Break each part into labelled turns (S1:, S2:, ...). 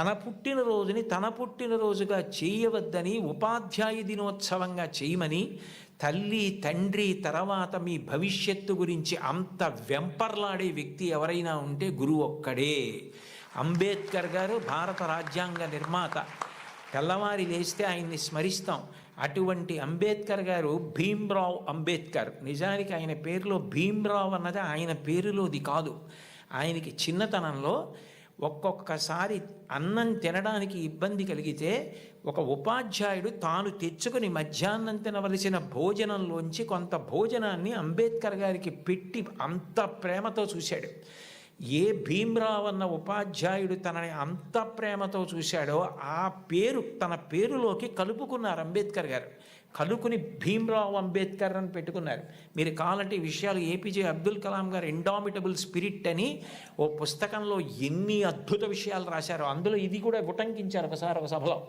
S1: తన పుట్టినరోజుని తన పుట్టినరోజుగా చేయవద్దని ఉపాధ్యాయ దినోత్సవంగా చేయమని తల్లి తండ్రి తర్వాత మీ భవిష్యత్తు గురించి అంత వెంపర్లాడే వ్యక్తి ఎవరైనా ఉంటే గురువు ఒక్కడే. అంబేద్కర్ గారు భారత రాజ్యాంగ నిర్మాత. తెల్లవారి లేస్తే ఆయన్ని స్మరిస్తాం. అటువంటి అంబేద్కర్ గారు భీమ్రావ్ అంబేద్కర్. నిజానికి ఆయన పేరులో భీమ్రావ్ అన్నది ఆయన పేరులోది కాదు. ఆయనకి చిన్నతనంలో ఒక్కొక్కసారి అన్నం తినడానికి ఇబ్బంది కలిగితే ఒక ఉపాధ్యాయుడు తాను తెచ్చుకుని మధ్యాహ్నం తినవలసిన భోజనంలోంచి కొంత భోజనాన్ని అంబేద్కర్ గారికి పెట్టి అంత ప్రేమతో చూశాడు. ఏ భీమ్రావ్ అన్న ఉపాధ్యాయుడు తనని అంత ప్రేమతో చూశాడో ఆ పేరు తన పేరులోకి కలుపుకున్నారు అంబేద్కర్ గారు. కలుకుని భీమ్రావ్ అంబేద్కర్ అని పెట్టుకున్నారు. మీరు కావాలంటే ఈ విషయాలు ఏపీజే అబ్దుల్ కలాం గారు ఇండామిటబుల్ స్పిరిట్ అని ఓ పుస్తకంలో ఎన్ని అద్భుత విషయాలు రాశారో అందులో ఇది కూడా ఉటంకించారు ఒకసారి ఒక సభలో.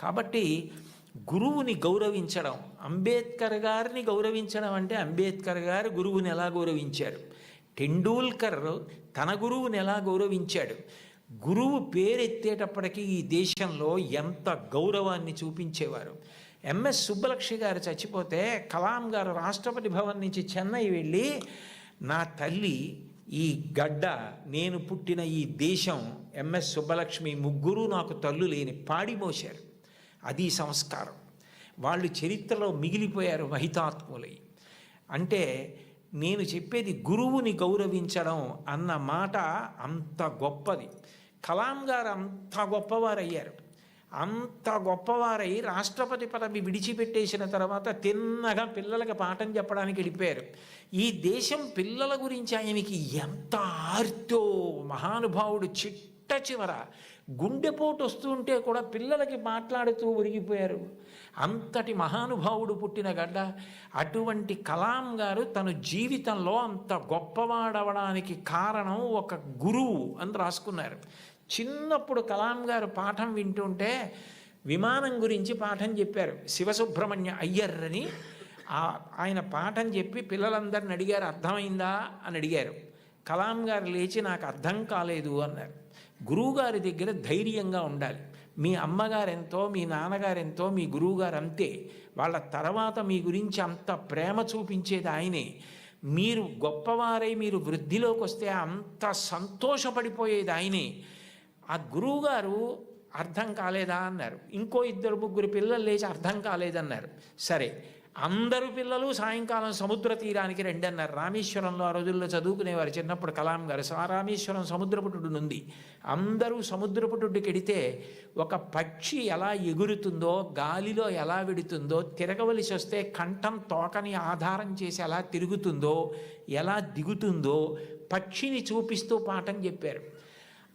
S1: కాబట్టి గురువుని గౌరవించడం అంబేద్కర్ గారిని గౌరవించడం అంటే అంబేద్కర్ గారు గురువుని ఎలా గౌరవించారు? టెండూల్కర్ తన గురువుని ఎలా గౌరవించాడు? గురువు పేరెత్తేటప్పటికీ ఈ దేశంలో ఎంత గౌరవాన్ని చూపించేవారు? ఎంఎస్ సుబ్బలక్ష్మి గారు చచ్చిపోతే కలాం గారు రాష్ట్రపతి భవన్ నుంచి చెన్నై వెళ్ళి నా తల్లి ఈ గడ్డ నేను పుట్టిన ఈ దేశం ఎంఎస్ సుబ్బలక్ష్మి ముగ్గురు నాకు తల్లు లేని పాడిమోశారు అది సంస్కారం. వాళ్ళు చరిత్రలో మిగిలిపోయారు మహితాత్ములై. అంటే నేను చెప్పేది గురువుని గౌరవించడం అన్న మాట అంత గొప్పది. కలాం గారు అంత గొప్పవారయ్యారు. అంత గొప్పవారై రాష్ట్రపతి పదవి విడిచిపెట్టేసిన తర్వాత తిన్నగా పిల్లలకి పాఠం చెప్పడానికి వెళ్ళిపోయారు. ఈ దేశం పిల్లల గురించి ఆయనకి ఎంత ఆర్తో మహానుభావుడు చిట్ చివర గుండెపోటు వస్తుంటే కూడా పిల్లలకి మాట్లాడుతూ ఒరిగిపోయారు. అంతటి మహానుభావుడు పుట్టిన గడ్డ అటువంటి కలాం గారు తన జీవితంలో అంత గొప్పవాడవడానికి కారణం ఒక గురువు అని రాసుకున్నారు. చిన్నప్పుడు కలాం గారు పాఠం వింటుంటే విమానం గురించి పాఠం చెప్పారు. శివసుబ్రహ్మణ్య అయ్యర్ అని ఆయన పాఠం చెప్పి పిల్లలందరిని అడిగారు అర్థమైందా? అని అడిగారు. కలాం గారు లేచి నాకు అర్థం కాలేదు అన్నారు. గురువుగారి దగ్గర ధైర్యంగా ఉండాలి. మీ అమ్మగారెంతో మీ నాన్నగారెంతో మీ గురువుగారు అంతే వాళ్ళ తర్వాత మీ గురించి అంత ప్రేమ చూపించేది ఆయనే. మీరు గొప్పవారై మీరు వృద్ధిలోకి వస్తే అంత సంతోషపడిపోయేది ఆయనే. ఆ గురువుగారు అర్థం కాలేదా అన్నారు. ఇంకో ఇద్దరు ముగ్గురు పిల్లలు లేచి అర్థం కాలేదన్నారు. సరే అందరు పిల్లలు సాయంకాలం సముద్ర తీరానికి రండి అన్నారు రామేశ్వరంలో ఆ రోజుల్లో చదువుకునేవారు. చిన్నప్పుడు కలాం గారు సా రామేశ్వరం సముద్రపుటుడు అందరూ సముద్రపుటుడికి ఎడితే ఒక పక్షి ఎలా ఎగురుతుందో గాలిలో ఎలా విడుతుందో తిరగవలసి వస్తే కంఠం తోకని ఆధారం చేసి ఎలా తిరుగుతుందో ఎలా దిగుతుందో పక్షిని చూపిస్తూ పాఠం చెప్పారు.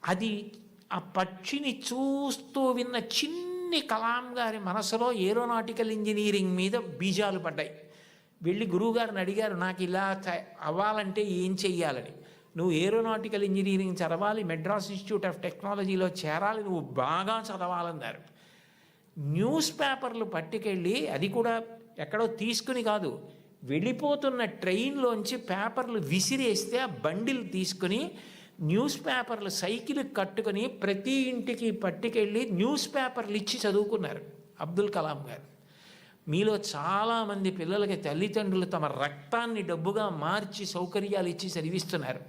S1: అది ఆ పక్షిని చూస్తూ విన్న చిన్న కలాం గారి మనసులో ఏరోనాటికల్ ఇంజనీరింగ్ మీద బీజాలు పడ్డాయి. వెళ్ళి గురువుగారిని అడిగారు నాకు ఇలా అవ్వాలంటే ఏం చెయ్యాలని? నువ్వు ఏరోనాటికల్ ఇంజనీరింగ్ చదవాలి మెడ్రాస్ ఇన్స్టిట్యూట్ ఆఫ్ టెక్నాలజీలో చేరాలి నువ్వు బాగా చదవాలన్నారు. న్యూస్ పేపర్లు పట్టుకెళ్ళి అది కూడా ఎక్కడో తీసుకుని కాదు వెళ్ళిపోతున్న ట్రైన్లోంచి పేపర్లు విసిరేస్తే ఆ బండిలు తీసుకుని న్యూస్ పేపర్లు సైకిల్ కట్టుకుని ప్రతి ఇంటికి పట్టుకెళ్ళి న్యూస్ పేపర్లు ఇచ్చి చదువుకున్నారు అబ్దుల్ కలాం గారు. మీలో చాలామంది పిల్లలకి తల్లిదండ్రులు తమ రక్తాన్ని డబ్బుగా మార్చి సౌకర్యాలు ఇచ్చి చదివిస్తున్నారు.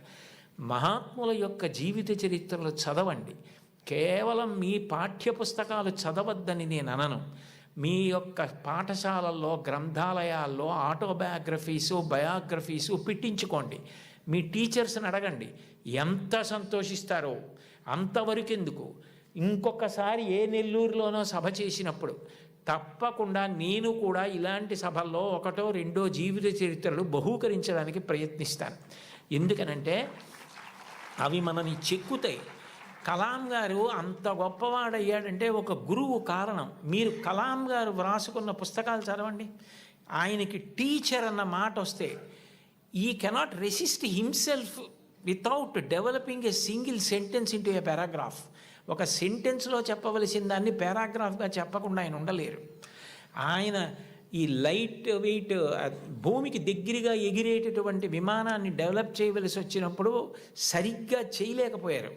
S1: మహాత్ముల యొక్క జీవిత చరిత్రలు చదవండి. కేవలం మీ పాఠ్యపుస్తకాలు చదవద్దని నేను అనను. మీ యొక్క పాఠశాలల్లో గ్రంథాలయాల్లో ఆటోబయోగ్రఫీసు బయోగ్రఫీసు పెట్టించుకోండి. మీ టీచర్స్ని అడగండి ఎంత సంతోషిస్తారో అంతవరకు ఎందుకు ఇంకొకసారి ఏ నెల్లూరులోనో సభ చేసినప్పుడు తప్పకుండా నేను కూడా ఇలాంటి సభల్లో ఒకటో రెండో జీవిత చరిత్రలు బహూకరించడానికి ప్రయత్నిస్తాను. ఎందుకనంటే అవి మనని చెక్కుతాయి. కలాం గారు అంత గొప్పవాడయ్యాడంటే ఒక గురువు కారణం. మీరు కలాం గారు వ్రాసుకున్న పుస్తకాలు చదవండి. ఆయనకి టీచర్ అన్న మాట వస్తే ఈ cannot resist himself without developing a single sentence into a paragraph ఒక సెంటెన్స్లో చెప్పవలసిన దాన్ని పారాగ్రాఫ్గా చెప్పకుండా ఆయన ఉండలేరు. ఆయన ఈ లైట్ వెయిట్ భూమికి దగ్గరగా ఎగిరేటటువంటి విమానాన్ని డెవలప్ చేయవలసి వచ్చినప్పుడు సరిగ్గా చేయలేకపోయారు.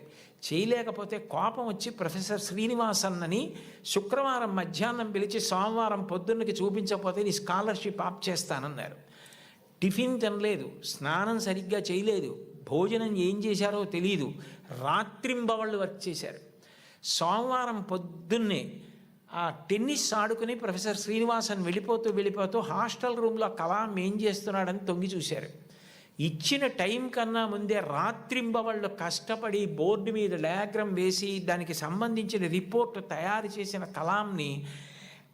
S1: చేయలేకపోతే కోపం వచ్చి ప్రొఫెసర్ శ్రీనివాసన్ అని శుక్రవారం మధ్యాహ్నం పిలిచి సోమవారం పొద్దున్నకి చూపించకపోతే నీ స్కాలర్షిప్ ఆప్ చేస్తానన్నారు. టిఫిన్ తినలేదు స్నానం సరిగ్గా చేయలేదు భోజనం ఏం చేశారో తెలియదు రాత్రింబవళ్ళు వర్క్ చేశారు సోమవారం పొద్దున్నే ఆ టెన్నిస్ ఆడుకుని ప్రొఫెసర్ శ్రీనివాసన్ వెళ్ళిపోతూ వెళ్ళిపోతూ హాస్టల్ రూమ్లో కలాం ఏం చేస్తున్నాడని తొంగి చూశారు. ఇచ్చిన టైం కన్నా ముందే రాత్రింబవళ్ళు కష్టపడి బోర్డు మీద డయాగ్రామ్ వేసి దానికి సంబంధించిన రిపోర్ట్ తయారు చేసిన కలాంని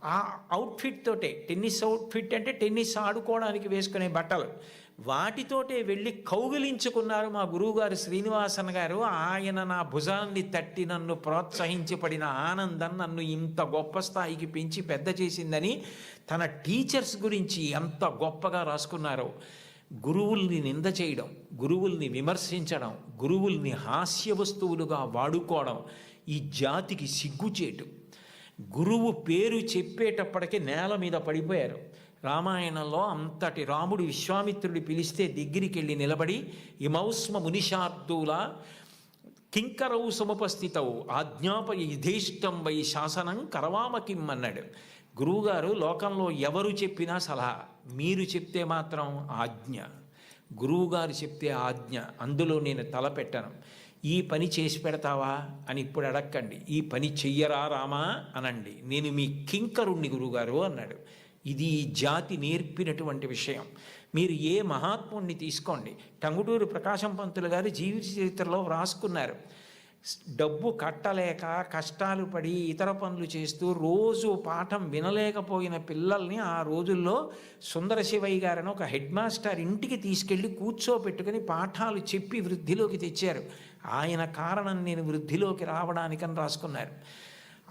S1: ఆ అవుట్ఫిట్ తోటే టెన్నిస్ అవుట్ఫిట్ అంటే టెన్నిస్ ఆడుకోవడానికి వేసుకునే బట్టలు. వాటితోటే వెళ్ళి కౌగిలించుకున్నారు మా గురువుగారు శ్రీనివాసన్ గారు. ఆయన నా భుజాన్ని తట్టి నన్ను ప్రోత్సహించి పడిన ఆనందం నన్ను ఇంత గొప్ప స్థాయికి పెంచి పెద్ద చేసిందని తన టీచర్స్ గురించి ఎంత గొప్పగా రాసుకున్నారో. గురువుల్ని నింద చేయడం గురువుల్ని విమర్శించడం గురువుల్ని హాస్య వస్తువులుగా వాడుకోవడం ఈ జాతికి సిగ్గుచేటు. గురువు పేరు చెప్పేటప్పటికి నేల మీద పడిపోయారు. రామాయణంలో అంతటి రాముడు విశ్వామిత్రుడి పిలిస్తే దగ్గరికి వెళ్ళి నిలబడి ఇమౌస్మ మునిషార్థుల కింకరవు సముపస్థితవు ఆజ్ఞాప యథేష్టం వై శాసనం కరవామకిం అన్నాడు. గురువుగారు లోకంలో ఎవరు చెప్పినా సలహా మీరు చెప్తే మాత్రం ఆజ్ఞ. గురువుగారు చెప్తే ఆజ్ఞ అందులో నేను తలపెట్టను. ఈ పని చేసి పెడతావా? అని ఇప్పుడు అడక్కండి. ఈ పని చెయ్యరా రామా? అనండి. నేను మీ కింకరుణ్ణి గురువుగారు అన్నాడు. ఇది ఈ జాతి నేర్పినటువంటి విషయం. మీరు ఏ మహాత్ముణ్ణి తీసుకోండి. టంగుటూరు ప్రకాశం పంతులు గారు జీవిత చరిత్రలో వ్రాసుకున్నారు. డబ్బు కట్టలేక కష్టాలు పడి ఇతర పనులు చేస్తూ రోజు పాఠం వినలేకపోయిన పిల్లల్ని ఆ రోజుల్లో సుందర శివయ్య గారని ఒక హెడ్ మాస్టర్ ఇంటికి తీసుకెళ్ళి కూర్చోపెట్టుకుని పాఠాలు చెప్పి వృద్ధిలోకి తెచ్చారు. ఆయన కారణం నేను వృద్ధిలోకి రావడానికని రాసుకున్నారు.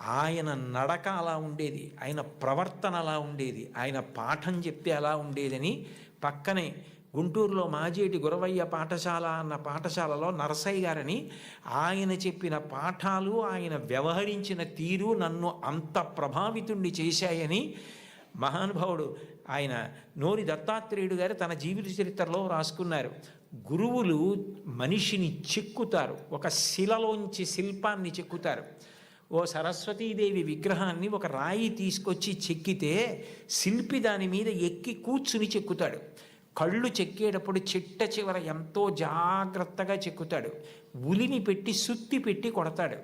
S1: ఆయన నడక అలా ఉండేది ఆయన ప్రవర్తన అలా ఉండేది ఆయన పాఠం చెప్తే అలా ఉండేదని పక్కనే గుంటూరులో మాజేటి గురవయ్య పాఠశాల అన్న పాఠశాలలో నరసయ్య గారని ఆయన చెప్పిన పాఠాలు ఆయన వ్యవహరించిన తీరు నన్ను అంత ప్రభావితుణ్ణి చేశాయని మహానుభావుడు ఆయన నోరి దత్తాత్రేయుడు గారు తన జీవిత చరిత్రలో రాసుకున్నారు. గురువులు మనిషిని చెక్కుతారు ఒక శిలలోంచి శిల్పాన్ని చెక్కుతారు. ఓ సరస్వతీదేవి విగ్రహాన్ని ఒక రాయి తీసుకొచ్చి చెక్కితే శిల్పి దాని మీద ఎక్కి కూర్చుని చెక్కుతాడు. కళ్ళు చెక్కేటప్పుడు చిట్ట చివర ఎంతో జాగ్రత్తగా చెక్కుతాడు. ఉలిని పెట్టి సుత్తి పెట్టి కొడతాడు.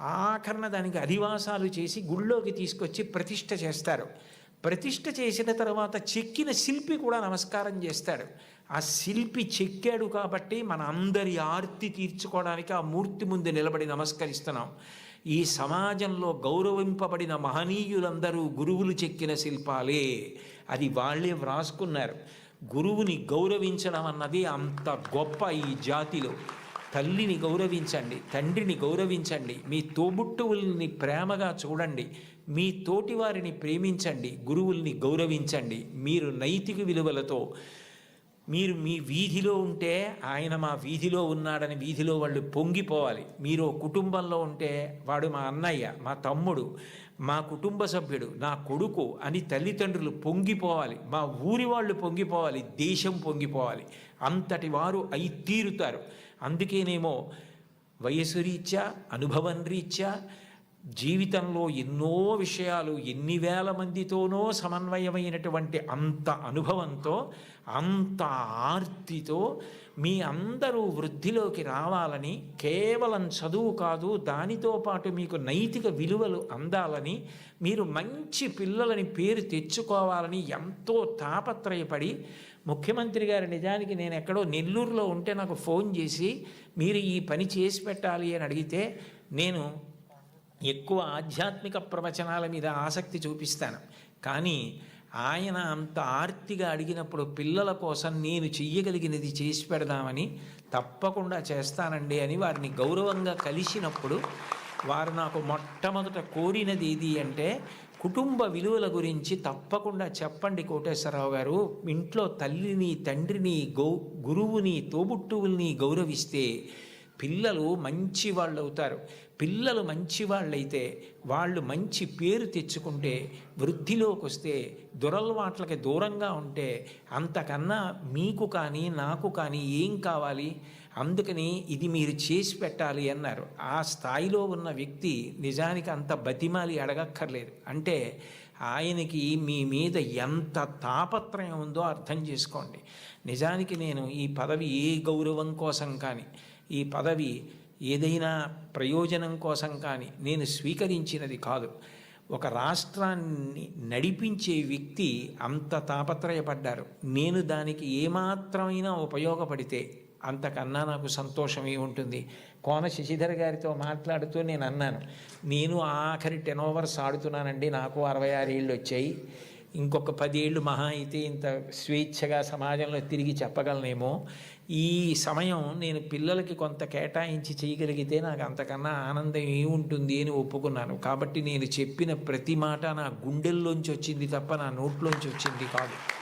S1: ఆఖరణ దానికి అధివాసాలు చేసి గుళ్ళోకి తీసుకొచ్చి ప్రతిష్ట చేస్తారు. ప్రతిష్ఠ చేసిన తర్వాత చెక్కిన శిల్పి కూడా నమస్కారం చేస్తాడు. ఆ శిల్పి చెక్కాడు కాబట్టి మన అందరి ఆర్తి తీర్చుకోవడానికి ఆ మూర్తి ముందు నిలబడి నమస్కరిస్తున్నాం. ఈ సమాజంలో గౌరవింపబడిన మహనీయులందరూ గురువులు చెక్కిన శిల్పాలే. అది వాళ్ళే వ్రాసుకున్నారు. గురువుని గౌరవించడం అన్నది అంత గొప్ప ఈ జాతిలో. తల్లిని గౌరవించండి తండ్రిని గౌరవించండి మీ తోబుట్టువుల్ని ప్రేమగా చూడండి మీ తోటి వారిని ప్రేమించండి గురువుల్ని గౌరవించండి. మీరు నైతిక విలువలతో మీరు మీ వీధిలో ఉంటే ఆయన మా వీధిలో ఉన్నాడని వీధిలో వాళ్ళు పొంగిపోవాలి. మీరు కుటుంబంలో ఉంటే వాడు మా అన్నయ్య మా తమ్ముడు మా కుటుంబ సభ్యుడు నా కొడుకు అని తల్లిదండ్రులు పొంగిపోవాలి. మా ఊరి వాళ్ళు పొంగిపోవాలి దేశం పొంగిపోవాలి. అంతటి వారు అయి తీరుతారు. అందుకేనేమో వయసు రీత్యా అనుభవం రీత్యా జీవితంలో ఎన్నో విషయాలు ఎన్ని వేల మందితోనో సమన్వయమైనటువంటి అంత అనుభవంతో అంత ఆర్తితో మీ అందరూ వృద్ధిలోకి రావాలని కేవలం చదువు కాదు దానితో పాటు మీకు నైతిక విలువలు అందాలని మీరు మంచి పిల్లలని పేరు తెచ్చుకోవాలని ఎంతో తాపత్రయపడి ముఖ్యమంత్రి గారు నిజానికి నేను ఎక్కడో నెల్లూరులో ఉంటే నాకు ఫోన్ చేసి మీరు ఈ పని చేసి పెట్టాలి అని అడిగితే నేను ఎక్కువ ఆధ్యాత్మిక ప్రవచనాల మీద ఆసక్తి చూపిస్తాను. కానీ ఆయన అంత ఆర్తిగా అడిగినప్పుడు పిల్లల కోసం నేను చెయ్యగలిగినది చేసి పెడదామని తప్పకుండా చేస్తానండి అని వారిని గౌరవంగా కలిసినప్పుడు వారు నాకు మొట్టమొదట కోరినది ఏది అంటే కుటుంబ విలువల గురించి తప్పకుండా చెప్పండి కోటేశ్వరరావు గారు. ఇంట్లో తల్లిని తండ్రిని గౌ గురువుని తోబుట్టువుల్ని గౌరవిస్తే పిల్లలు మంచి వాళ్ళు అవుతారు పిల్లలు మంచి వాళ్ళైతే వాళ్ళు మంచి పేరు తెచ్చుకుంటే వృద్ధిలోకి వస్తే దురలవాట్లకి దూరంగా ఉంటే అంతకన్నా మీకు కానీ నాకు కానీ ఏం కావాలి? అందుకని ఇది మీరు చేసి పెట్టాలి అన్నారు. ఆ స్థాయిలో ఉన్న వ్యక్తి నిజానికి అంత బతిమాలి అడగక్కర్లేదు. అంటే ఆయనకి మీ మీద ఎంత తాపత్రయం ఉందో అర్థం చేసుకోండి. నిజానికి నేను ఈ పదవి ఏ గౌరవం కోసం కానీ ఈ పదవి ఏదైనా ప్రయోజనం కోసం కానీ నేను స్వీకరించినది కాదు. ఒక రాష్ట్రాన్ని నడిపించే వ్యక్తి అంత తాపత్రయపడ్డారు. నేను దానికి ఏమాత్రమైనా ఉపయోగపడితే అంతకన్నా నాకు సంతోషమే ఉంటుంది. కోన శశిధర్ గారితో మాట్లాడుతూ నేను అన్నాను నేను ఆఖరి టెన్ ఓవర్స్ ఆడుతున్నానండి నాకు అరవై ఆరు ఏళ్ళు వచ్చాయి. ఇంకొక పదేళ్ళు మహా అయితే ఇంత స్వేచ్ఛగా సమాజంలో తిరిగి చెప్పగలనేమో. ఈ సమయం నేను పిల్లలకి కొంత కేటాయించి చేయగలిగితే నాకు అంతకన్నా ఆనందం ఏముంటుంది అని ఒప్పుకున్నాను. కాబట్టి నేను చెప్పిన ప్రతి మాట నా గుండెల్లోంచి వచ్చింది తప్ప నా నోట్లోంచి వచ్చింది కాదు.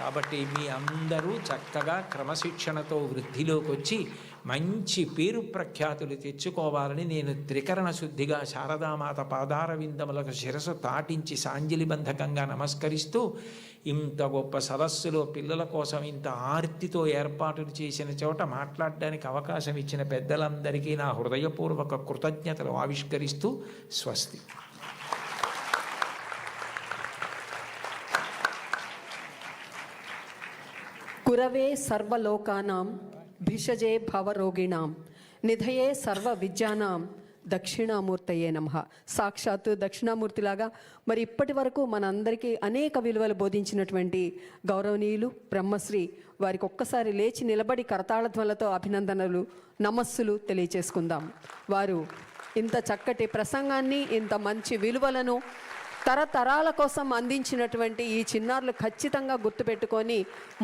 S1: కాబట్టి మీ అందరూ చక్కగా క్రమశిక్షణతో వృద్ధిలోకి వచ్చి మంచి పేరు ప్రఖ్యాతులు తెచ్చుకోవాలని నేను త్రికరణ శుద్ధిగా శారదామాత పాదార విందములకు శిరసు తాటించి సాంజలి బంధకంగా నమస్కరిస్తూ ఇంత గొప్ప సదస్సులో పిల్లల కోసం ఇంత ఆర్తితో ఏర్పాటులు చేసిన చోట మాట్లాడడానికి అవకాశం ఇచ్చిన పెద్దలందరికీ నా హృదయపూర్వక కృతజ్ఞతలు ఆవిష్కరిస్తూ స్వస్తి.
S2: గురవే సర్వలోకానాం భిషజే భవరోగిణాం నిధయే సర్వ విద్యానాం దక్షిణామూర్తయే నమ. సాక్షాత్తు దక్షిణామూర్తిలాగా మరి ఇప్పటి వరకు మనందరికీ అనేక విలువలు బోధించినటువంటి గౌరవనీయులు బ్రహ్మశ్రీ వారికి ఒక్కసారి లేచి నిలబడి కరతాళధ్వలతో అభినందనలు నమస్సులు తెలియచేసుకుందాం. వారు ఇంత చక్కటి ప్రసంగాన్ని ఇంత మంచి విలువలను తరతరాల కోసం అందించినటువంటి ఈ చిన్నారులు ఖచ్చితంగా గుర్తుపెట్టుకొని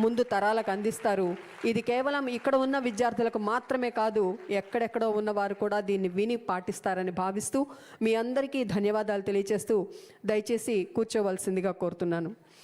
S2: ముందు తరాలకు అందిస్తారు. ఇది కేవలం ఇక్కడ ఉన్న విద్యార్థులకు మాత్రమే కాదు ఎక్కడెక్కడో ఉన్నవారు కూడా దీన్ని విని పాటిస్తారని భావిస్తూ మీ అందరికీ ధన్యవాదాలు తెలియజేస్తూ దయచేసి కూర్చోవలసిందిగా కోరుతున్నాను.